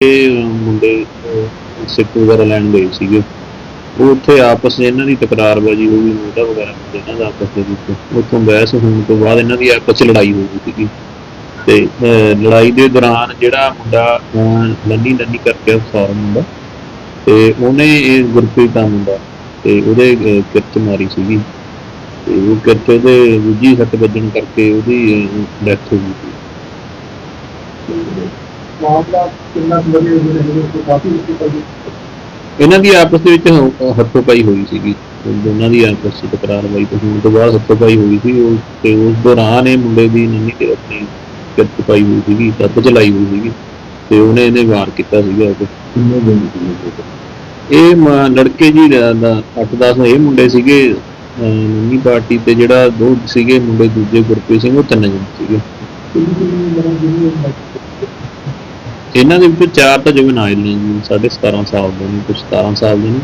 ਇਹ ਮੁੰਡੇ ਸਿੱਖ ਵਗੈਰਾ ਲੈਣ ਗਏ ਸੀਗੇ। ਉਹ ਉੱਥੇ ਆਪਸ ਵਿੱਚ ਇਹਨਾਂ ਦੀ ਤਕਰਾਰਬਾਜ਼ੀ ਹੋ ਗਈ ਮੋਢਾ ਵਗੈਰਾ ਹੁੰਦੇ ਇਹਨਾਂ ਦਾ ਆਪਸ ਦੇ ਵਿੱਚ। ਉੱਥੋਂ ਬਹਿਸ ਹੋਣ ਤੋਂ ਬਾਅਦ ਇਹਨਾਂ ਦੀ ਆਪਸ 'ਚ ਲੜਾਈ ਹੋ ਗਈ ਸੀਗੀ। ਤੇ ਲੜਾਈ ਦੇ ਦੌਰਾਨ ਜਿਹੜਾ ਮੁੰਡਾ ਅਹ, ਲੰਨੀ ਲੰਨੀ ਕਰਕੇ ਫੌਰਨ ਮੁੰਡਾ ਤੇ ਉਹਨੇ ਇਹ ਗੁਰਪ੍ਰੀਤ ਦਾ ਮੁੰਡਾ ਤੇ ਉਹਦੇ ਕਿਰਤ ਮਾਰੀ ਸੀਗੀ। ਤੇ ਉਹ ਕਿਰਤ ਦੇ ਦੂਜੀ ਸੱਟ ਵੱਜਣ ਕਰਕੇ ਉਹਦੀ ਡੈਥ ਹੋ ਗਈ ਸੀ। ਮਾਮਲਾ ਕਿੰਨਾ ਕੁ ਵਜੇ ਜਿਹੜੇ ਹੈਗੇ ਉਹ ਕਾਫੀ ਉੱਚੀ ਪਈ ਇਹਨਾਂ ਦੀ ਆਪਸ ਦੇ ਵਿੱਚ ਹੱਥੋਂ ਪਾਈ ਹੋਈ ਸੀਗੀ। ਦੋਨਾਂ ਦੀ ਆਪਸ ਵਿੱਚ ਤਕਰਾਰਬਾਜ਼ੀ ਤੋਂ ਹੋਣ ਤੋਂ ਬਾਅਦ ਹੱਥੋਂ ਪਾਈ ਹੋਈ ਸੀ। ਉਹ ਤੇ ਉਸ ਦੌਰਾਨ ਇਹ ਮੁੰਡੇ ਦੀ ਨੰਨੀ ਤੇ ਆਪਣੀ ਕਿਰਚ ਪਾਈ ਹੋਈ ਸੀਗੀ ਸੱਤ ਚਲਾਈ ਹੋਈ ਸੀਗੀ। ਤੇ ਉਹਨੇ ਇਹਨੇ ਵਾਰ ਕੀਤਾ ਸੀਗਾ ਉਹ ਕਿੰਨੇ ਦਿਨ ਇਹ ਲੜਕੇ ਜੀ 8-10 ਇਹ ਮੁੰਡੇ ਸੀਗੇ ਨੰਨੀ ਪਾਰਟੀ ਤੇ ਜਿਹੜਾ ਦੋ ਸੀਗੇ ਮੁੰਡੇ ਦੂਜੇ ਗੁਰਪ੍ਰੀਤ ਸਿੰਘ ਉਹ ਤਿੰਨ ਜਣੇ ਸੀਗੇ ਕਿੰਨੀ ਕਿੰਨੀ ਮਤਲਬ ਜਿਹੜੀ ਇਹਨਾਂ ਦੇ ਵਿੱਚ ਚਾਰ ਤਾਂ ਜੁਵਨਾਈਲ ਨੇ ਜੀ 17.5 ਸਾਲ ਦੇ ਨੇ ਕੁਝ 17 ਸਾਲ ਦੇ ਨੇ।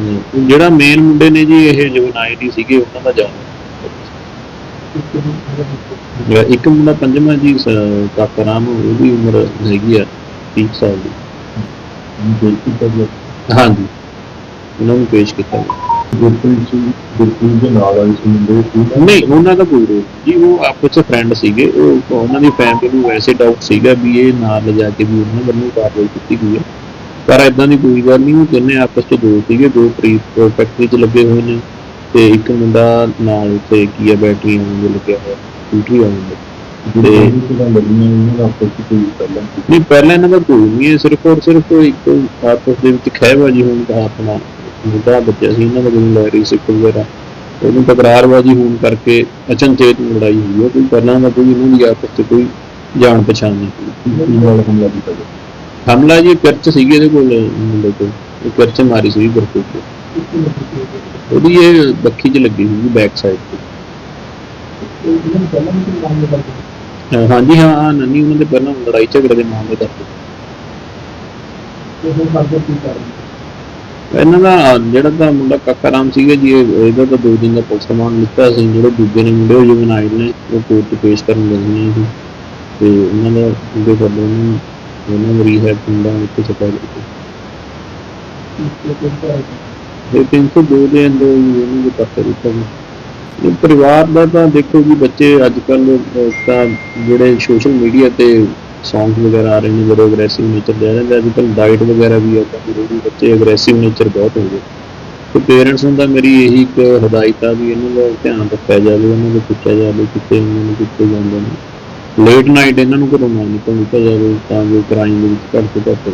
ਨੂੰ ਜਿਹੜਾ ਮੇਨ ਮੁੰਡੇ ਨੇ ਜੀ ਇਹ ਜੁਵਨਾਈਲ ਹੀ ਸੀਗੇ ਉਹਨਾਂ ਦਾ ਜਾਨ ਜਿਹੜਾ ਇੱਕ ਮੁੰਡਾ ਪੰਜਵਾਂ ਜੀ ਕਾਕਾ ਰਾਮ ਉਹਦੀ ਉਮਰ ਹੈਗੀ ਆ 30 ਸਾਲ ਦੀ। ਹਾਂਜੀ। ਉਹਨਾਂ ਨੂੰ ਪੇਸ਼ ਕੀਤਾ ਗਿਆ। ਗੁਰਪ੍ਰੀਤ ਸਿੰਘ ਗੁਰਪ੍ਰੀਤ ਦੇ ਨਾਲ ਵਾਲੀ ਸੀ ਮੁੰਡੇ ਸੀ ਨਹੀਂ ਉਹਨਾਂ ਦਾ ਕੋਈ ਰੋਲ ਨਹੀਂ। ਜੀ ਉਹ ਆਪਸ ਵਿੱਚ ਫਰੈਂਡ ਸੀਗੇ। ਉਹ ਉਹਨਾਂ ਦੀ ਫੈਮਿਲੀ ਨੂੰ ਵੈਸੇ ਡਾਊਟ ਸੀਗਾ ਵੀ ਇਹ ਨਾਲ ਲਿਜਾ ਕੇ ਵੀ ਉਹਨਾਂ ਵੱਲੋਂ ਕਾਰਵਾਈ ਕੀਤੀ ਗਈ ਹੈ। ਪਰ ਇਦਾਂ ਦੀ ਕੋਈ ਗੱਲ ਨਹੀਂ ਉਹ ਤਿੰਨੇ ਆਪਸ ਵਿੱਚ ਦੋ ਸੀਗੇ। ਦੋ ਪ੍ਰੀਤ ਫੈਕਟਰੀ 'ਚ ਲੱਗੇ ਹੋਏ ਨੇ ਤੇ ਇੱਕ ਮੁੰਡਾ ਨਾਲ ਉੱਥੇ ਕੀ ਹੈ ਬੈਟਰੀ ਲੱਗਿਆ ਹੋਇਆ ਤੇ ਪਹਿਲਾਂ ਨਹੀਂ ਪਹਿਲਾਂ ਇਹਨਾਂ ਦਾ ਕੋਈ ਨਹੀਂ ਹੈ। ਸਿਰਫ ਔਰ ਸਿਰਫ ਇੱਕ ਆਪਸ ਦੇ ਵਿੱਚ ਖਹਿਬਾਜੀ ਹੋਣ ਦਾ ਆਪਣਾ ਮੁੱਦਾ ਬੱਚਾ ਸੀ ਇਹਨਾਂ ਦਾ ਕੋਈ ਲਹਿਰੀ ਸਿੱਖ ਵਗੈਰਾ। ਉਹਨੂੰ ਤਕਰਾਰਬਾਜੀ ਹੋਣ ਕਰਕੇ ਅਚਨਚੇਤ ਲੜਾਈ ਹੋਈ ਹੈ, ਕੋਈ ਪਹਿਲਾਂ ਦਾ ਕੋਈ ਇਹਨਾਂ ਦੀ ਆਪਸ 'ਚ ਕੋਈ ਜਾਣ ਪਛਾਣ ਨਹੀਂ ਨਾਲ ਹਮਲਾ ਕੀਤਾ ਗਿਆ ਹਮਲਾ ਜੀ ਕਿਰਚ ਸੀਗੀ ਇਹਦੇ ਕੋਲ, ਮੁੰਡੇ ਕੋਲ। ਉਹ ਕਿਰਚ ਮਾਰੀ ਸੀ ਗੁਰਪ੍ਰੀਤ ਤੇ ਉਹਦੀ ਇਹ ਬੱਖੀ 'ਚ ਲੱਗੀ ਸੀ ਬੈਕ ਸਾਈਡ ਤੇ। ਪਹਿਲਾਂ ਹਾਂਜੀ, ਹਾਂ ਨੰਨੀ, ਉਹਨਾਂ ਦੇ ਪਹਿਲਾਂ ਲੜਾਈ ਝਗੜੇ ਦੇ ਮਾਮਲੇ ਦਾ ਤੇ ਹੁਣ ਅੱਗੇ ਕੀ ਕਰਨਾ ਇਹਨਾਂ ਦਾ ਜਿਹੜਾ ਤਾਂ ਮੁੰਡਾ ਕਾਕਾ ਰਾਮ ਸੀਗਾ ਜੀ ਇਹਦਾ ਤਾਂ ਦੋ ਦਿਨ ਦਾ ਪੁਲਿਸ ਰਿਮਾਂਡ ਲਿੱਤਾ ਸੀ, ਜਿਹੜੇ ਦੂਜੇ ਨੇ ਮੁੰਡੇ ਉਹ ਜੁਵਨਾਈਲ ਨੇ, ਉਹ ਕੋਰਟ 'ਚ ਪੇਸ਼ ਕਰਨ ਗਏ ਨੇ ਜੀ। ਤੇ ਉਹਨਾਂ ਦਾ ਉਹਦੇ ਵੱਲੋਂ ਉਹਨੂੰ ਉਹਨਾਂ ਨੂੰ ਰੀਹੈਬ ਪਿੰਡਾਂ ਉੱਤੇ ਸਪਾਈ ਕੀਤੀ ਇਹ 302 ਦੇ ਅੰਦਰ ਹੀ ਉਹਨੂੰ ਪੱਤਰ ਦਿੱਤਾ ਇਹ ਪਰਿਵਾਰ ਦਾ ਤਾਂ ਦੇਖੋ ਜੀ, ਬੱਚੇ ਅੱਜ ਕੱਲ ਤਾਂ ਜਿਹੜੇ ਸੋਸ਼ਲ ਮੀਡੀਆ ਤੇ ਸੌਂਗ ਵਗੈਰਾ ਆ ਰਹੇ ਨੇ, ਜਿਹੜੇ ਅਗਰੈਸਿਵ ਨੇਚਰ ਦੇ ਰਹੇ ਨੇ ਅੱਜ ਕੱਲ ਡਾਈਟ ਵਗੈਰਾ ਵੀ ਆ ਕਾਫੀ ਜਿਹੜੀ ਬੱਚੇ ਅਗਰੈਸਿਵ ਨੇਚਰ ਬਹੁਤ ਹੋ ਗਏ। ਤੇ ਪੇਰੈਂਟਸ ਨੂੰ ਤਾਂ ਮੇਰੀ ਇਹੀ ਇੱਕ ਹਦਾਇਤ ਆ ਵੀ ਇਹਨਾਂ ਦਾ ਧਿਆਨ ਰੱਖਿਆ ਜਾਵੇ ਉਹਨਾਂ ਨੂੰ ਪੁੱਛਿਆ ਜਾਵੇ ਕਿੱਥੇ ਇਹਨਾਂ ਨੂੰ ਕਿੱਥੇ ਜਾਂਦੇ ਨੇ। ਲੇਟ ਨਾਈਟ ਇਹਨਾਂ ਨੂੰ ਘਰੋਂ ਨਾ ਨਿਕਲਣ ਦਿੱਤਾ ਜਾਵੇ, ਤਾਂ ਜੋ ਕ੍ਰਾਈਮ ਦੇ ਵਿੱਚ ਘੱਟ ਤੋਂ ਘੱਟ